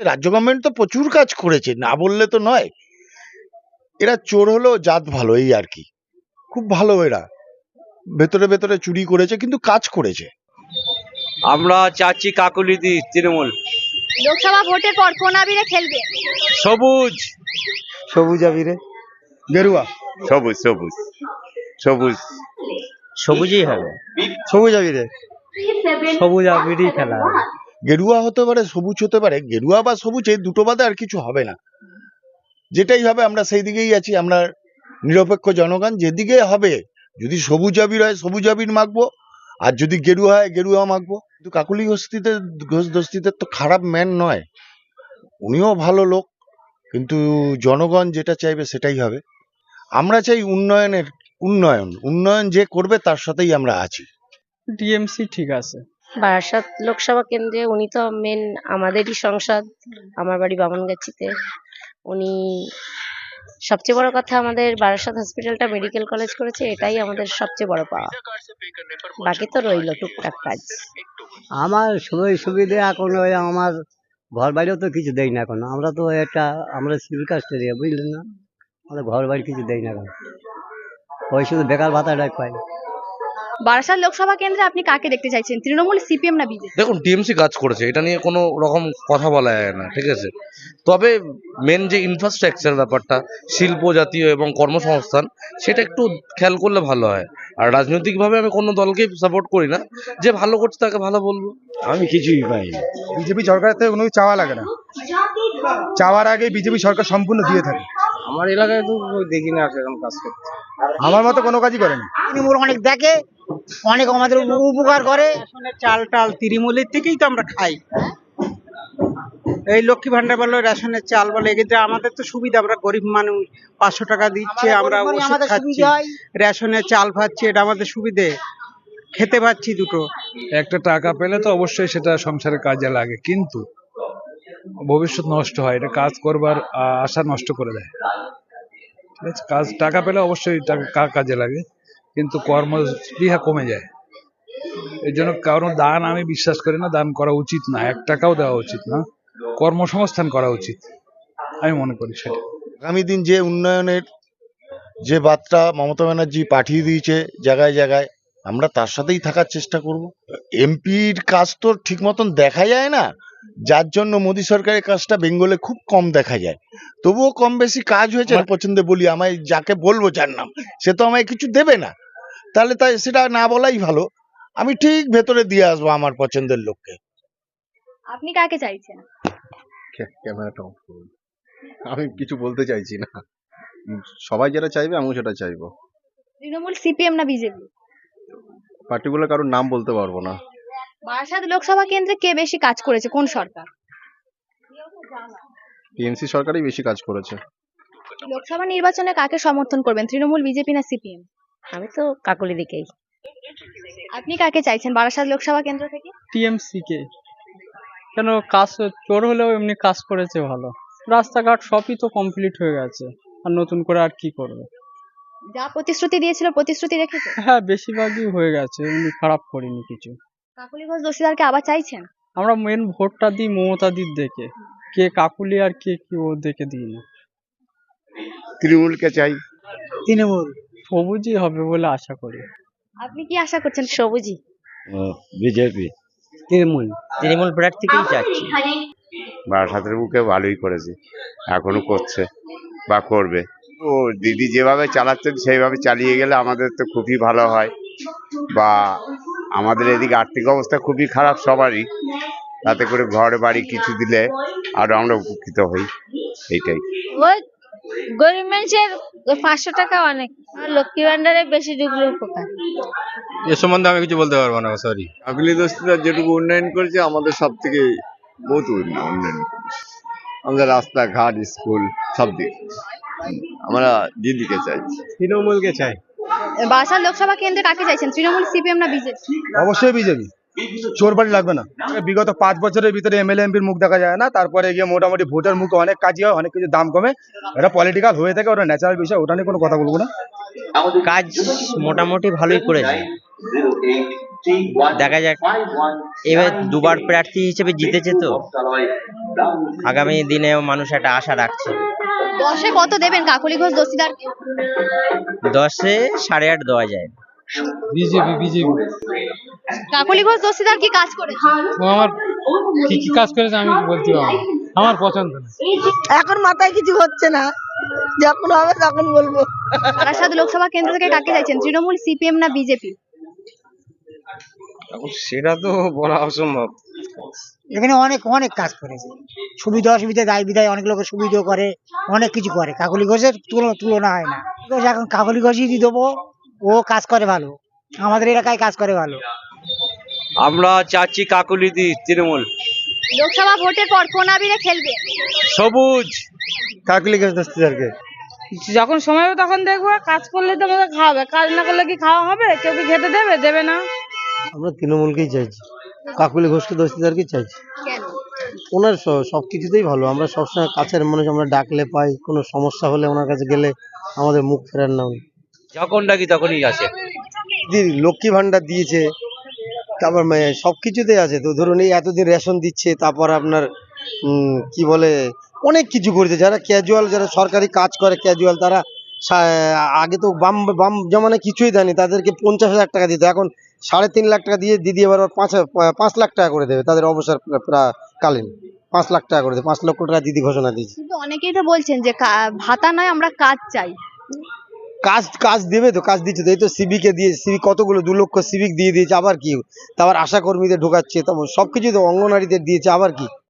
রাজ্য গভর্নমেন্ট তো প্রচুর কাজ করেছে না বললে তো নয়। এরা চোর হলো জাত ভালো এই আর কি। খুব ভালো এরা। ভেতরে ভেতরে চুরি করেছে কিন্তু কাজ করেছে। আমরা চাচ্ছি কাকুলিদি তৃণমূল। লোকসভা ভোটের পর কোন আবিরে খেলবে? সবুজ। সবুজ আবিরে? গেরুয়া। সবুজ সবুজ। সবুজ। সবুজই হবে। সবুজ আবিরে? সবুজ আবিরই খেলা। হবে গেরুয়া হতে পারে, সবুজ হতে পারে, গেরুয়া বা সবুজ এই দুটো বাদে আর কিছু হবে না। যেটাই হবে, আমরা সেই দিকেই আছি, আমরা নিরপেক্ষ জনগণ। যেদিকে হবে, যদি সবুজ আবির হয় সবুজ আবির মাখবো, আর যদি গেরুয়া হয় গেরুয়া মাখবো। কিন্তু কাকুলি হস্তিতে, ঘোষ দস্তিতে তো খারাপ ম্যান নয়। উনিও ভালো লোক, কিন্তু জনগণ যেটা চাইবে সেটাই হবে। আমরা চাই উন্নয়নের, উন্নয়ন। উন্নয়ন যে করবে, তার সাথেই আমরা আছি। ডিএমসি ঠিক আছে। বারাসাত লোকসভা কেন্দ্রে উনি তো মেন আমাদেরই সংসদ, আমার বাড়ি বামনগাছিতে। উনি সবচেয়ে বড় কথা আমাদের বারাসাত হসপিটালটা মেডিকেল কলেজ করেছে, এটাই আমাদের সবচেয়ে বড় পাওয়া। বাকি তো রইল টুকটাক কাজ। আমার সুযোগ সুবিধা এখন ওই আমার ঘর বাড়িও তো কিছু দেয় না এখন। আমরা তো একটা, আমরা সিভিল কাস্ট এরিয়া বুঝলেন না? আমাদের ঘর বাড়ি কিছু দেয় না এখন। ওই শুধু বেকার ভাতাটাই পাই। বারাসাত লোকসভা কেন্দ্রে আপনি কাকে দেখতে চাইছেন? তৃণমূল সিপিএম না বিজেপি? দেখুন টিএমসি কাজ করেছে। এটা নিয়ে কোনো রকম কথা বলা যায় না ঠিক আছে? তবে মেন যে ইনফ্রাস্ট্রাকচার ব্যাপারটা শিল্প জাতীয় এবং কর্মসংস্থান সেটা একটু খেয়াল করলে ভালো হয়। আর রাজনৈতিকভাবে আমি কোনো দলকে সাপোর্ট করি না। যে ভালো করছে তাকে ভালো বলব। আমি কিছুই পাই বিজেপি সরকারের থেকে কোনো চাওয়া লাগে না। চাওয়ার আগে বিজেপি সরকার সম্পূর্ণ দিয়ে থাকে। আমার এলাকায় তো দেখি না সেরকম কাজ করতে। আমার মতো কোনো কাজই করেনি। তৃণমূল অনেক দেখে অনেক আমাদের উপকার করে। চাল টাল তৃণমূলের থেকেই তো আমরা খাই। এই লক্ষ্মী ভান্ডার বলো রেশনের চাল বলে এক্ষেত্রে আমাদের তো সুবিধা আমরা গরিব মানুষ পাঁচশো টাকা দিচ্ছে আমরা ওষুধ খাচ্ছি রেশনের চাল পাচ্ছি এটা আমাদের সুবিধে। খেতে পাচ্ছি দুটো। একটা টাকা পেলে তো অবশ্যই সেটা সংসারের কাজে লাগে কিন্তু ভবিষ্যৎ নষ্ট হয় এটা কাজ করবার আশা নষ্ট করে দেয়। ঠিক আছে কাজ টাকা পেলে অবশ্যই টাকা কা- কাজে লাগে। কিন্তু কর্ম কর্মস্পৃহা কমে যায়। এর জন্য কারণ দান আমি বিশ্বাস করি না দান করা উচিত না। এক টাকাও দেওয়া উচিত না। কর্মসংস্থান করা উচিত। আমি মনে করি সেটা আগামী দিন যে উন্নয়নের যে বার্তা মমতা ব্যানার্জি পাঠিয়ে দিয়েছে জায়গায় জায়গায় আমরা তার সাথেই থাকার চেষ্টা করব। এমপির কাজ তো ঠিক মতন দেখা যায় না। যার জন্য মোদী সরকারের কাজটা বেঙ্গলে খুব কম দেখা যায়। তবুও কম বেশি কাজ হয়েছে পছন্দে বলি আমায় যাকে বলব যার নাম সে তো আমায় কিছু দেবে না। তাহলে তাই সেটা না বলাই ভালো। আমি ঠিক ভেতরে দিয়ে আসব আমার পছন্দের লোককে। আপনি কাকে চাইছেন? ক্যামেরাটা অফ করুন। আমি কিছু বলতে চাইছি না। সবাই যেটা চাইবে আমিও সেটা চাইব। তৃণমূল সিপিএম না বিজেপি? পার্টিকুলার কারোর নাম বলতে পারব না। বারাসাত লোকসভা কেন্দ্রে কে বেশি কাজ করেছে? কোন সরকার? টিএমসি সরকারই বেশি কাজ করেছে। লোকসভা নির্বাচনে কাকে সমর্থন করবেন? তৃণমূল বিজেপি না সিপিএম? আমি তো কাকুলি দিকেই। আপনি কাকে চাইছেন বারাসাত লোকসভা কেন্দ্র থেকে? টিএমসি কে কেন কাজ চোর হলেও এমনি কাজ করেছে ভালো। রাস্তাঘাট সবই তো কমপ্লিট হয়ে গেছে। আর নতুন করে আর কি করবে? যা প্রতিশ্রুতি দিয়েছিল প্রতিশ্রুতি রেখেছে? হ্যাঁ বেশিরভাগই হয়ে গেছে এমনি খারাপ করিনি কিছু। কাকুলি ঘোষ দস্তিদারকে আবার চাইছেন? আমরা মেন ভোটটা দিই মমতাদির দেখে। কে কাকুলি আর কে কি ও দেখে দিই না। তৃণমূলকে চাই। তৃণমূল। সবুজই হবে বলে আশা করি। আপনি কি আশা করছেন সবুজই। বিজেপি। তৃণমূল। তৃণমূল প্রার্থীকেই চাচ্ছি? বারাসাতের বুকে ভালোই করেছে এখনও করছে বা করবে। ও দিদি যেভাবে চালাচ্ছেন সেইভাবে চালিয়ে গেলে আমাদের তো খুবই ভালো হয়। বা আমাদের এদিকে আর্থিক অবস্থা খুবই খারাপ সবারই। তাতে করে ঘর বাড়ি কিছু দিলে আরও আমরা উপকৃত হই এইটাই। গরিব মানুষের পাঁচশো টাকা অনেক। আর লক্ষ্মী ভান্ডারে বেশি ঢুকলে উপকার। এ সম্বন্ধে আমি কিছু বলতে পারব না সরি কাকলি দস্তিরা যেটুকু উন্নয়ন করেছে আমাদের সব থেকে বহুত উন্নয়ন আমাদের রাস্তাঘাট স্কুল সব দিক। আমরা দিদিকে চাই। তৃণমূলকে চাই। বারাসাত লোকসভা কেন্দ্রে কাকে চাইছেন? তৃণমূল সিপিএম না বিজেপি? অবশ্যই বিজেপি। চোর বাড়ি লাগবে না। বিগত পাঁচ বছরের ভিতরে এমএলএ এমপির মুখ দেখা যায় না। তারপরে গিয়ে মোটামুটি ভোটের মুখে অনেক কাজই হয় অনেক কিছু দাম কমে। এটা পলিটিক্যাল হয়ে থাকে ওটা ন্যাচারাল বিষয় ওটা নিয়ে কোনো কথা বলব না। কাজ মোটামুটি ভালোই করেছে। দেখা যাক। এবার দুবার প্রার্থী হিসেবে জিতেছে তো। আগামী দিনেও মানুষ একটা আশা রাখছে। দশে কত দেবেন কাকলি ঘোষ দস্তিদারকে দশে সাড়ে আট দেওয়া যায়। BJP BJP. কাকলি ঘোষ দস্তিদার কি কাজ করেছে আমার কি কি কাজ করেছে আমি বলতে পারব না। আমার পছন্দ না। এখন মাথায় কিছু হচ্ছে না। যখন হবে তখন বলব। বারাসাত লোকসভা কেন্দ্র থেকে কাকে চাইছেন তৃণমূল সিপিএম না বিজেপি? সেটা তো বলা অসম্ভব। এখানে অনেক অনেক কাজ করেছে। সুবিধা অসুবিধা দায় বিদায় অনেক লোকের সুবিধা করে অনেক কিছু করে। কাকলি ঘোষের তুলনা তুলনা হয় না। ঘোষ এখন কাকলি ঘোষই দিয়ে দেবো। ও কাজ করে ভালো। আমাদের এলাকায় কাজ করে ভালো। আমরা চাচ্ছি কাকুলি দি তৃণমূল। লোকসভা ভোটের পর কোন আবিরে খেলবে। সবুজ। কাকলি ঘোষ দস্তিদারকে যখন সময় হবে তখন দেখব কাজ করলে তো আমাদের খাওয়াবে। কাজ না করলে কি খাওয়া হবে? কেউ কি খেতে দেবে? দেবে না। আমরা তৃণমূলকেই চাইছি। কাকুলি ঘোষকে দস্তিদারকে চাইছি? ওনার সব কিছুতেই ভালো। আমরা সবসময় কাছের মানুষ আমরা ডাকলে পাই। কোনো সমস্যা হলে ওনার কাছে গেলে আমাদের মুখ ফেরার না উনি। যখন ডাকি তখনই আসে। দিদি লক্ষ্মী ভান্ডার দিয়েছে তারপর সব কিছুতেই আছে। তো ধরুন এই এতদিন রেশন দিচ্ছে তারপর আপনার কি বলে অনেক কিছু করেছে। যারা ক্যাজুয়াল যারা সরকারি কাজ করে ক্যাজুয়াল তারা সা- আগে তো বাম বাম জমানে কিছুই দেয়নি। তাদেরকে পঞ্চাশ হাজার টাকা দিত। এখন সাড়ে তিন লাখ টাকা দিয়ে দিদি এবার আবার পাঁচ পাঁচ লাখ টাকা করে দেবে। তাদের অবসর কালীন। পাঁচ লাখ টাকা করে দেবে। পাঁচ লক্ষ টাকা দিদি ঘোষণা দিয়েছে। কিন্তু অনেকেই তো বলছেন যে ভাতা নয় আমরা কাজ চাই। কাজ কাজ দেবে তো, কাজ দিচ্ছে তো। এই তো সিভিকে দিয়ে সিভিক কতগুলো, দু লক্ষ সিভিক দিয়ে দিয়েছে, আবার কি? তারপর আশাকর্মীদের ঢোকাচ্ছে, তারপর সব কিছু তো অঙ্গনারীদের দিয়েছে, আবার কি?